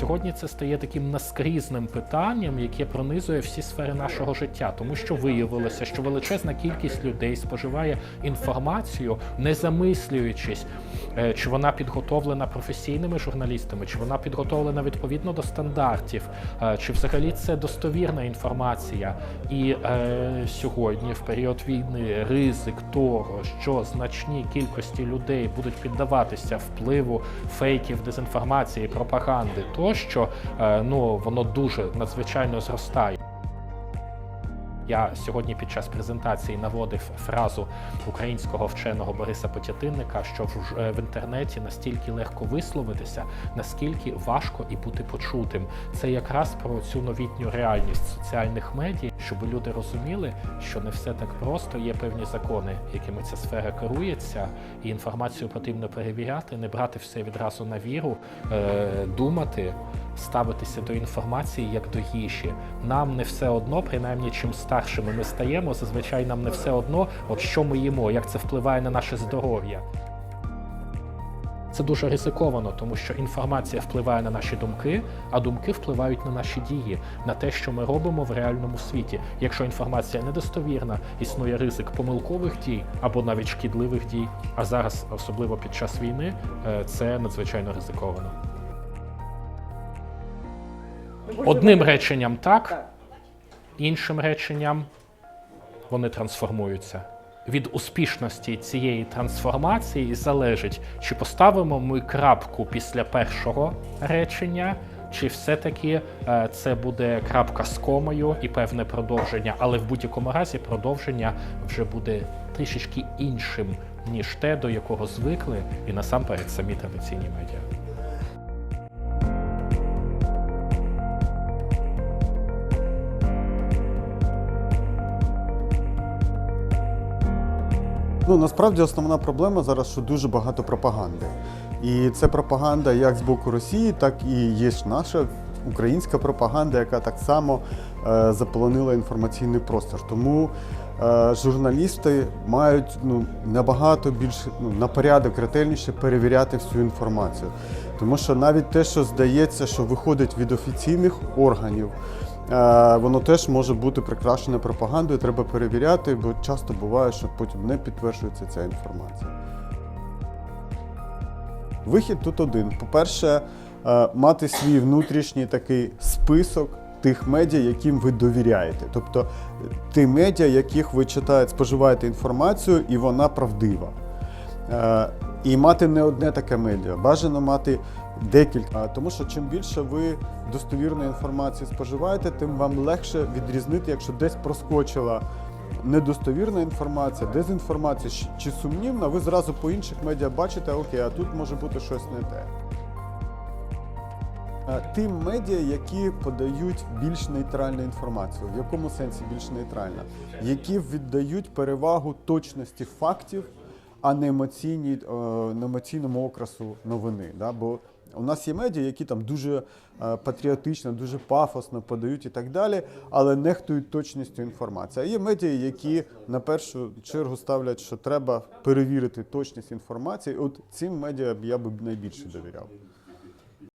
Сьогодні це стає таким наскрізним питанням, яке пронизує всі сфери нашого життя, тому що виявилося, що величезна кількість людей споживає інформацію, не замислюючись, е, чи вона підготовлена професійними журналістами, чи вона підготовлена відповідно до стандартів, е, чи взагалі це достовірна інформація. І е, сьогодні, в період війни, ризик того, що значні кількості людей будуть піддаватися впливу фейків, дезінформації, пропаганди, тощо що ну воно дуже надзвичайно зростає. Я сьогодні під час презентації наводив фразу українського вченого Бориса Потятинника, що в, е, в інтернеті настільки легко висловитися, наскільки важко і бути почутим. Це якраз про цю новітню реальність соціальних медіа, щоб люди розуміли, що не все так просто. Є певні закони, якими ця сфера керується, і інформацію потрібно перевіряти, не брати все відразу на віру, е, думати, ставитися до інформації як до їжі. Нам не все одно, принаймні, чим старшими ми стаємо, зазвичай нам не все одно, от що ми їмо, як це впливає на наше здоров'я. Це дуже ризиковано, тому що інформація впливає на наші думки, а думки впливають на наші дії, на те, що ми робимо в реальному світі. Якщо інформація недостовірна, існує ризик помилкових дій або навіть шкідливих дій. А зараз, особливо під час війни, е, це надзвичайно ризиковано. Одним реченням так, Так. іншим реченням вони трансформуються. Від успішності цієї трансформації залежить, чи поставимо ми крапку після першого речення, чи все-таки е, це буде крапка з комою і певне продовження, але в будь-якому разі продовження вже буде трішечки іншим, ніж те, до якого звикли, і насамперед самі традиційні медіа. Ну насправді основна проблема зараз, що дуже багато пропаганди. І це пропаганда як з боку Росії, так і є ж наша українська пропаганда, яка так само е, заполонила інформаційний простір. Тому е, журналісти мають ну, набагато більше ну, на порядок ретельніше перевіряти всю інформацію. Тому що навіть те, що здається, що виходить від офіційних органів, Воно теж може бути прикрашене пропагандою, треба перевіряти, бо часто буває, що потім не підтверджується ця інформація. Вихід тут один. По-перше, е, мати свій внутрішній такий список тих медіа, яким ви довіряєте. Тобто е, ті медіа, яких ви читаєте, споживаєте інформацію, і вона правдива. Е, І мати не одне таке медіа, бажано мати декілька. Тому що чим більше ви достовірної інформації споживаєте, тим вам легше відрізнити, якщо десь проскочила недостовірна інформація, дезінформація чи- сумнівна, ви зразу по інших медіа бачите, окей, а тут може бути щось не те. Е, Тим медіа, які подають більш нейтральну інформацію. В якому сенсі більш нейтральна? Які віддають перевагу точності фактів, а не емоційній, е, емоційному окрасу новини. Да? Бо у нас є медіа, які там дуже е, патріотично, дуже пафосно подають і так далі, але нехтують точністю інформації. А є медіа, які на першу чергу ставлять, що треба перевірити точність інформації. От цим медіа я б найбільше довіряв.